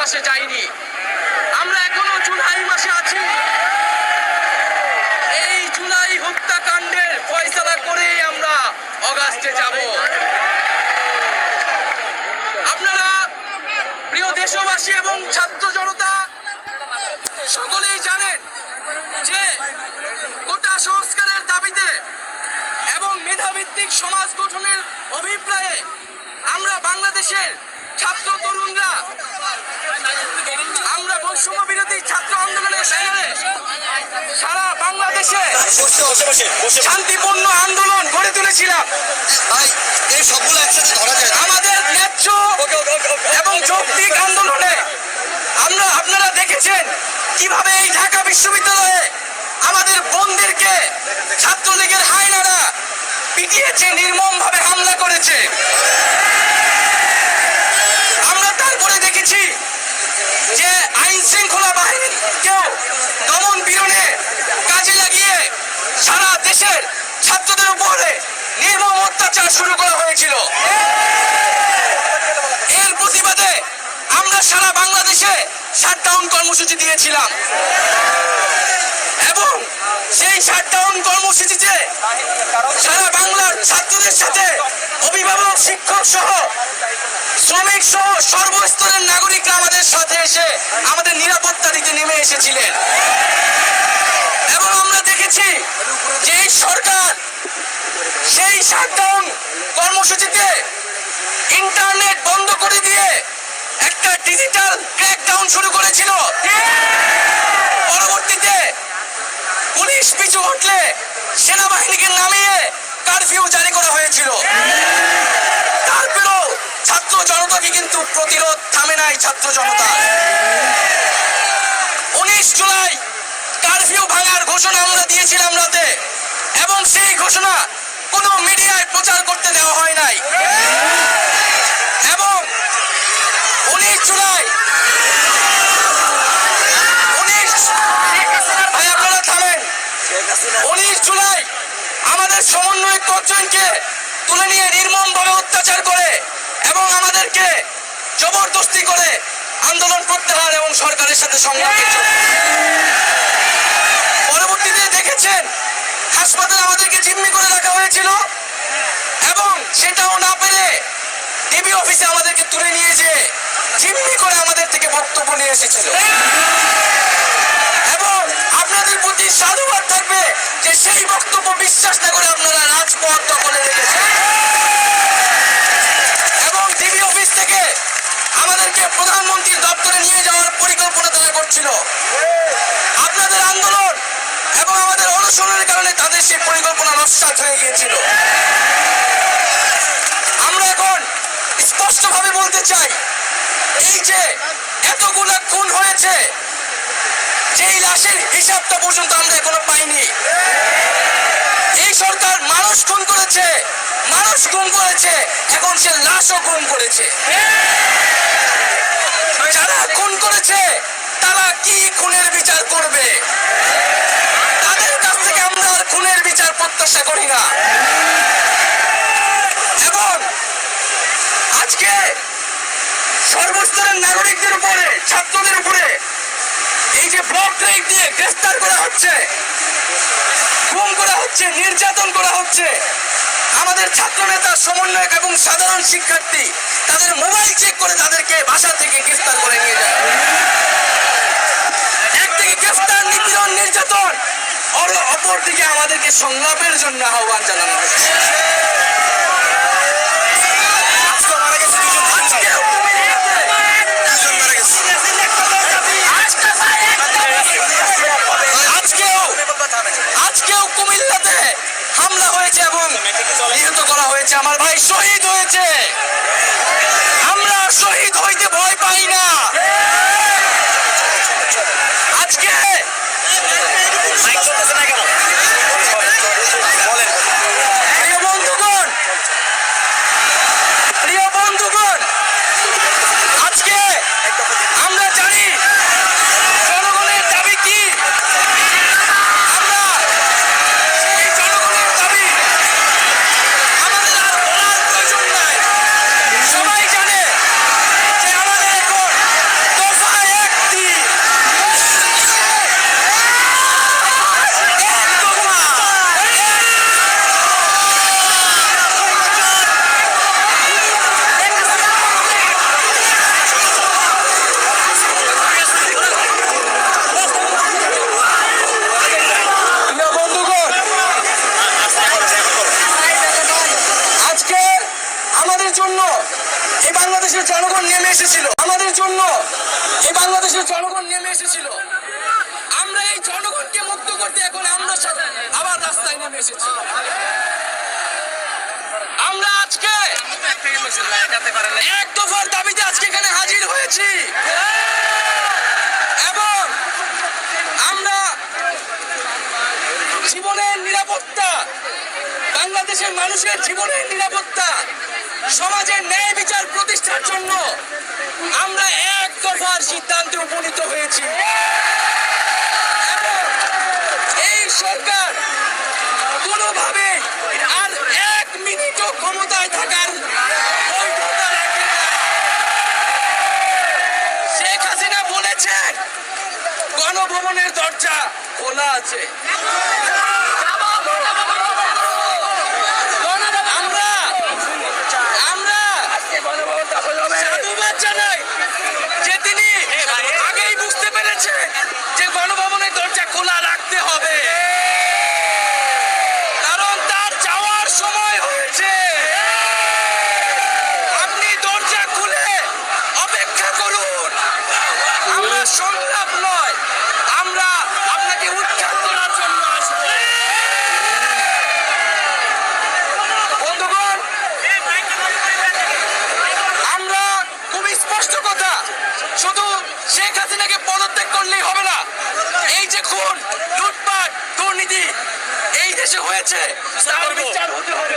মাসে যাইনি। আমরা এখনও জুলাই মাসে আছি। এই জুলাই হত্যাকাণ্ডের ফয়সালা করেই আমরা অগাস্টে যাব। আপনারা, প্রিয় দেশবাসী এবং ছাত্র জনতা, সকলেই জানেন যে কোটা সংস্কারের দাবিতে এবং মেধাভিত্তিক সমাজ গঠনের অভিপ্রায়ে আমরা বাংলাদেশের ছাত্র তরুণরা আমরা বৈষম্য বিরোধী ছাত্র আন্দোলনের সারা বাংলাদেশে শান্তিপূর্ণ আন্দোলন গড়ে তুলেছিলাম। এই সবগুলো একসাথে ধরা যায়। আমাদের ন্যায্য এবং যৌক্তিক আন্দোলনে আমরা আপনারা দেখেছেন কীভাবে এই ঢাকা বিশ্ববিদ্যালয়ে আমাদের বোনদেরকে ছাত্রলীগের হায়নারা পিটিয়েছে নির্মম ভাবে হামলা করেছে। আমরা তারপরে দেখেছি যে আইন শৃঙ্খলা বাহিনীকেও দমন পীড়নে কাজে লাগিয়ে সারা দেশের ছাত্রদের উপরে নির্মম অত্যাচার শুরু করা হয়েছিল। এর প্রতিবাদে আমরা সারা বাংলাদেশে শাটডাউন কর্মসূচি দিয়েছিলাম। এবং সেই শাটডাউন কর্মসূচিতে সারা বাংলার ছাত্রদের সাথে অভিভাবক, শিক্ষক সহ, শ্রমিক সহ সর্বস্তরের নাগরিকরা আমাদের সাথে এসে আমাদের নিরাপত্তা দিতে নেমে এসেছিলেন। এবং আমরা দেখেছি যে সরকার সেই শাটডাউন কর্মসূচিতে ইন্টারনেট বন্ধ করে দিয়ে একটা ডিজিটাল ক্র্যাকডাউন শুরু করেছিল। পরবর্তীতে পুলিশ পিছু হটলে সেনাবাহিনীকে নামিয়ে কারফিউ জারি করা হয়েছিল। তারপরেও ছাত্র জনতাকে কিন্তু প্রতিরোধ থামে নাই ছাত্র জনতা। উনিশ জুলাই কারফিউ ভাঙার ঘোষণা আমরা দিয়েছিলাম রাতে এবং সেই ঘোষণা কোনো মিডিয়ায় প্রচার করতে দেওয়া হয় নাই। উনিশ জুলাই আমাদের সমন্বয় কর্তনকে তুলে নিয়ে নির্মম ভাবে অত্যাচার করে এবং আমাদেরকে জবরদস্তি করে আন্দোলন প্রত্যাহার এবং সরকারের সাথে সংগ্রাম পরবর্তীতে দেখেছেন, হাসপাতালে আমাদেরকে জিম্মি করে রাখা হয়েছিল এবং সেটাও না পেরে ডিবি অফিসে আমাদেরকে তুলে নিয়ে যে জিম্মি করে আমাদের থেকে বক্তব্য নিয়ে এসেছিল। এবং আপনাদের প্রতি সাধুবাদ থাকবে যে সেই বক্তব্য বিশ্বাস না করে আপনারা রাজপথ দখলে রেখেছেন। এবং ডিবি অফিস থেকে আমাদেরকে প্রধানমন্ত্রীর দপ্তরে নিয়ে যাওয়ার পরিকল্পনা তারা করছিল। আপনাদের আন্দোলন এবং আমাদের অনুসরণের কারণে তাদের সেই পরিকল্পনা নস্বাত হয়ে গিয়েছিল। আমরা এখন স্পষ্টভাবে বলতে চাই, এই যে এতগুলা খুন হয়েছে যেই লাশের হিসাবটা পর্যন্ত আমরা এখনও পাইনি। এই সরকার মানুষ খুন করেছে, মানুষ গুম করেছে, এখন সে লাশও গুম করেছে। যারা খুন করেছে, তারা কি খুনের বিচার করবে? তাদের কাছ থেকে আমরা আর খুনের বিচার প্রত্যাশা করি না। এবং আজকে সর্বস্তরের নাগরিকদের উপরে ছাত্রদের উপরে এই যে ব্লক দিয়ে গ্রেফতার করা হচ্ছে। গুম করা হচ্ছে, নির্যাতন করা হচ্ছে। আমাদের ছাত্র নেতা সমন্বয়ক এবং সাধারণ শিক্ষার্থী, তাদের মোবাইল চেক করে তাদেরকে বাসা থেকে গ্রেফতার করে নিয়ে যায়। একদিকে গ্রেফতার, নিপীড়ন, নির্যাতন অপরদিকে আমাদেরকে সংলাপের জন্য আহ্বান জানানো হচ্ছে। ভাই শহীদ হয়েছে। আমরা শহীদ হইতে ভয় পাই না। আজকে জন্য এই বাংলাদেশের জনগণ নেমে এসেছিল। আমরা এই জনগণকে মুক্ত করতে এখন আমরা আবার রাস্তায় নেমে এসেছি। আমরা আজকে এক দফার দাবিতে আজকে এখানে হাজির হয়েছি। এবং আমরা জীবনের নিরাপত্তা বাংলাদেশের মানুষের জীবনের নিরাপত্তা, সমাজের ন্যায় বিচার প্রতিষ্ঠার জন্য আমরা এক দফার সিদ্ধান্তে উপনীত হয়েছি এই সরকার কোনোভাবে আর এক মিনিটও ক্ষমতায় থাকার। শেখ হাসিনা বলেছেন, গণভবনের দরজা খোলা আছে আমরা আমরা সাধুবাদ জানাই যে তিনি আগেই বুঝতে যে গণভবনের দরজা খোলা রাখতে হবে কারণ তার যাওয়ার সময় হয়েছে আপনি দরজা খুলে অপেক্ষা করুন আমরা সংলাপ নয় আমরা আপনাকে উৎখাত করার জন্য আসব বন্ধুগণ আমরা খুব স্পষ্ট কথা শুধু শেখ হাসিনাকে পদত্যাগ করলেই হবে না এই যে খুন লুটপাট দুর্নীতি এই দেশে হয়েছে? তার বিচার হতে হবে।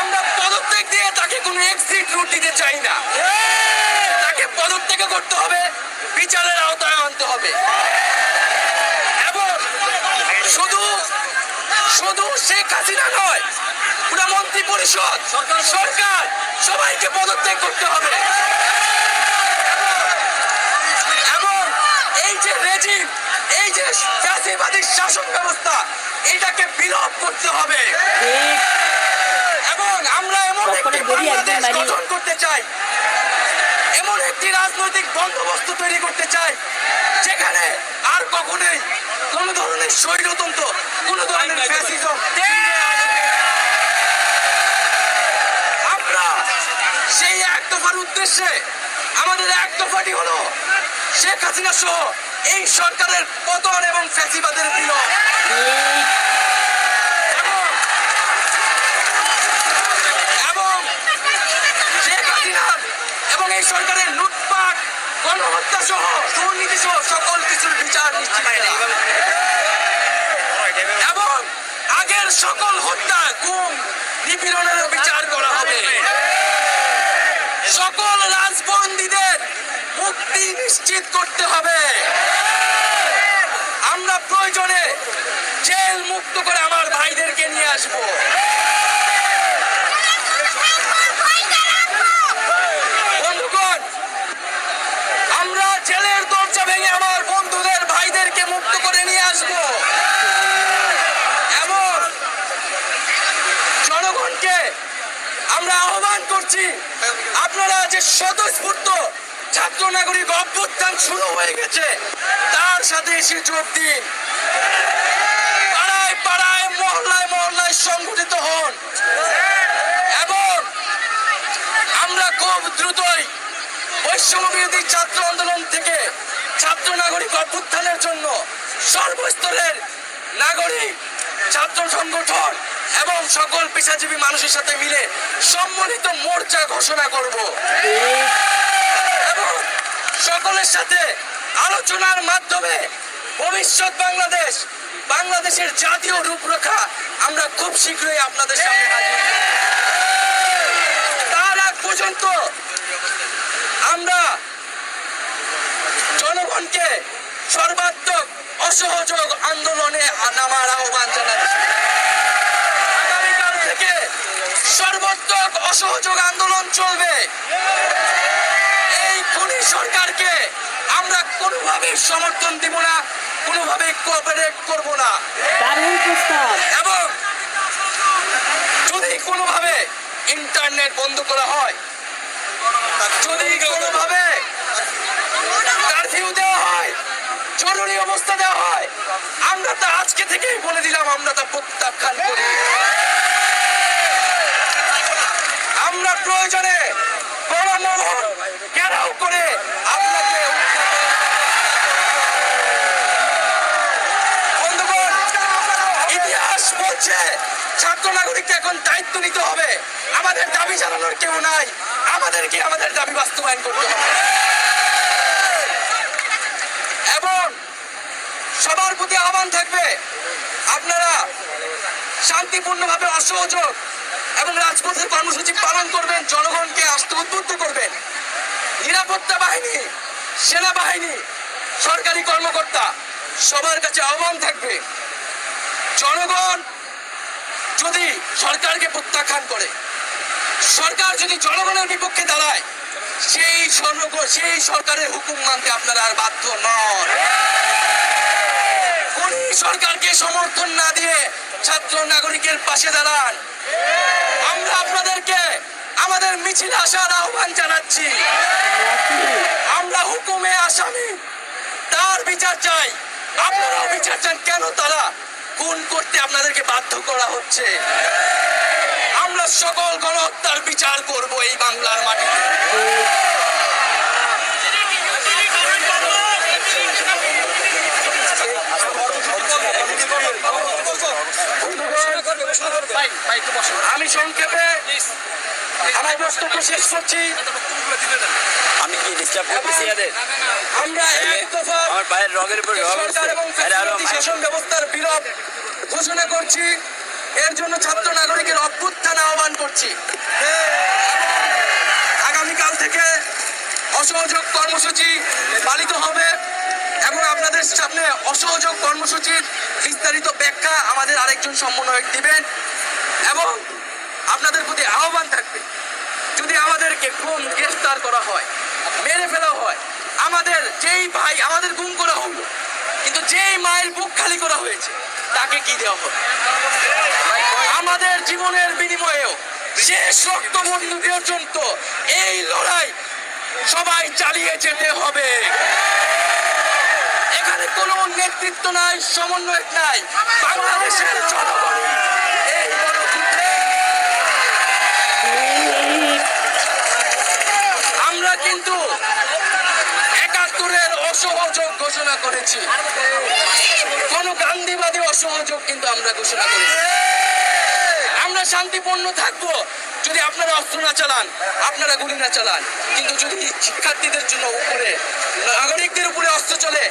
আমরা পদত্যাগ দিয়ে তাকে কোনো এক্সিট রুট দিতে চাই না। তাকে পদত্যাগ করতে হবে বিচারের আওতায় আনতে হবে। এবং শুধু শুধু শেখ হাসিনা নয় পুরো মন্ত্রী পরিষদ সরকার সবাইকে পদত্যাগ করতে হবে এবং এই যে রেজিম এই যে ফ্যাসিবাদী শাসন ব্যবস্থা এটাকে বিলোপ করতে হবে। এবং আমরা এমন একটি বাংলাদেশ গঠন করতে চাই। এমন একটি রাজনৈতিক বন্দোবস্ত তৈরি করতে চাই যেখানে আর কখনোই কোন ধরনের স্বৈরতন্ত্র কোন ধরনের ফ্যাসিজম আমরা সেই এক দফার উদ্দেশ্যে আমাদের এক দফাটি হলো শেখ হাসিনা সহ এই সরকারের পতন এবং ফ্যাসিবাদের বিলোপ এবং শেখ হাসিনার এবং এই সরকারের লুটপাট, গণহত্যা সহ দুর্নীতি সহ সকল কিছুর বিচার নিশ্চিত। এবং আগের সকল হত্যা, গুম, নিপীড়নের বিচার করা হবে সকল রাজবন্দীদের মুক্তি নিশ্চিত করতে হবে। আমরা প্রয়োজনে জেল মুক্ত করে আমার ভাইদেরকে নিয়ে আসব। আমরা দরজা ভেঙে আমার বন্ধুদের ভাইদেরকে মুক্ত করে নিয়ে আসব। এবং জনগণকে আমরা আহ্বান করছি আপনারা যে স্বতঃস্ফূর্ত ছাত্র নাগরিক অভ্যুত্থান শুরু হয়ে গেছে, তার সাথে এসে যোগ দিন। পাড়ায় পাড়ায়, মহল্লায় মহল্লায় সংগঠিত হন। এবং আমরা খুব দ্রুতই বৈষম্য ছাত্র আন্দোলন থেকে ছাত্র নাগরিক অভ্যুত্থানের জন্য সর্বস্তরের নাগরিক ছাত্র সংগঠন এবং সকল পেশাজীবী মানুষের সাথে মিলে সম্মিলিত মোর্চা ঘোষণা করব। এবং সকলের সাথে আলোচনার মাধ্যমে ভবিষ্যৎ বাংলাদেশ, বাংলাদেশের জাতীয় রূপরেখা আমরা খুব শীঘ্রই আপনাদের সামনে তার আগ পর্যন্ত আমরা জনগণকে সর্বাত্মক অসহযোগ আন্দোলনে নামার আহ্বান জানাচ্ছি। থেকে সর্বাত্মক অসহযোগ আন্দোলন চলবে। এই খুনি সরকারকে আমরা কোনোভাবে সমর্থন দিব না কোনোভাবে কোঅপারেট করব না। এবং যদি কোনোভাবে ইন্টারনেট বন্ধ করা হয় যদি কোনোভাবে কারফিউ দেওয়া হয় জরুরি অবস্থা দেওয়া হয় আমরা তা আজকে থেকেই বলে দিলাম আমরা তা প্রত্যাখ্যান করি আমরা প্রয়োজনে গণমোহন করে ইতিহাস বলছে ছাত্র নাগরিককে এখন দায়িত্ব নিতে হবে। আমাদের দাবি জানানোর কেউ নাই। আমাদেরকে আমাদের দাবি বাস্তবায়ন করতে হবে। এবং সবার প্রতি আহ্বান থাকবে, আপনারা শান্তিপূর্ণভাবে অসহযোগ এবং রাজপথের কর্মসূচি পালন করবেন, জনগণকে আসতে উদ্বুদ্ধ করবেন। নিরাপত্তা বাহিনী, সেনাবাহিনী, সরকারি কর্মকর্তা, সবার কাছে আহ্বান থাকবে, জনগণ যদি সরকারকে প্রত্যাখ্যান করে, সরকার যদি জনগণের বিপক্ষে দাঁড়ায়, সেই সেই সরকারের হুকুম মানতে আপনারা আর বাধ্য নন। কোন সরকারকে সমর্থন না দিয়ে ছাত্র নাগরিকের পাশে দাঁড়ান। আমরা আপনাদেরকে আমাদের মিছিল আসার আহ্বান জানাচ্ছি। আমরা হুকুমে আসামি। তার বিচার চাই। আপনারাও বিচার চান কেন তারা? খুন করতে আপনাদেরকে বাধ্য করা হচ্ছে? আমরা সকল গণহত্যার বিচার করব এই বাংলার মাটিতে। আমি সংক্ষেপে আমার বক্তব্য শেষ করছি। আমি কি ডিস্টার্ব করতেছি এদের? আমরা এক দফা আমার পায়ের রঙের উপর সরকার এবং শাসন ব্যবস্থার বিলোপ ঘোষণা করছি। এর জন্য ছাত্র নাগরিকের অভ্যুত্থান আহ্বান করছি। আগামীকাল থেকে অসহযোগ কর্মসূচি পালিত হবে। এবং আপনাদের সামনে অসহযোগ কর্মসূচির বিস্তারিত ব্যাখ্যা আমাদের আরেকজন সমন্বয়ক দিবেন এবং আপনাদের প্রতি আহ্বান থাকবে। যদি আমাদেরকে খুন, গ্রেফতার করা হয়, মেরে ফেলা হয়, আমাদের যেই ভাই আমাদের গুম করা হলো, কিন্তু যেই মায়ের বুক খালি করা হয়েছে, তাকে কি দেওয়া হবে? আমাদের জীবনের বিনিময়েও শেষ রক্তবন্ধু পর্যন্ত এই লড়াই সবাই চালিয়ে যেতে হবে। কোনো নেতৃত্ব নাই সমন্বয় নাই। বাংলাদেশের জনগণই এই আমরা কিন্তু একাত্তরের অসহযোগ ঘোষণা করেছি। কোন গান্ধীবাদী অসহযোগ কিন্তু আমরা ঘোষণা করেছি। আমরা শান্তিপূর্ণ থাকব। যদি আপনারা অস্ত্র না চালান, আপনারা গুলি না চালান। কিন্তু যদি শিক্ষার্থীদের জন্য উপরে, নাগরিকদের উপরে অস্ত্র চলে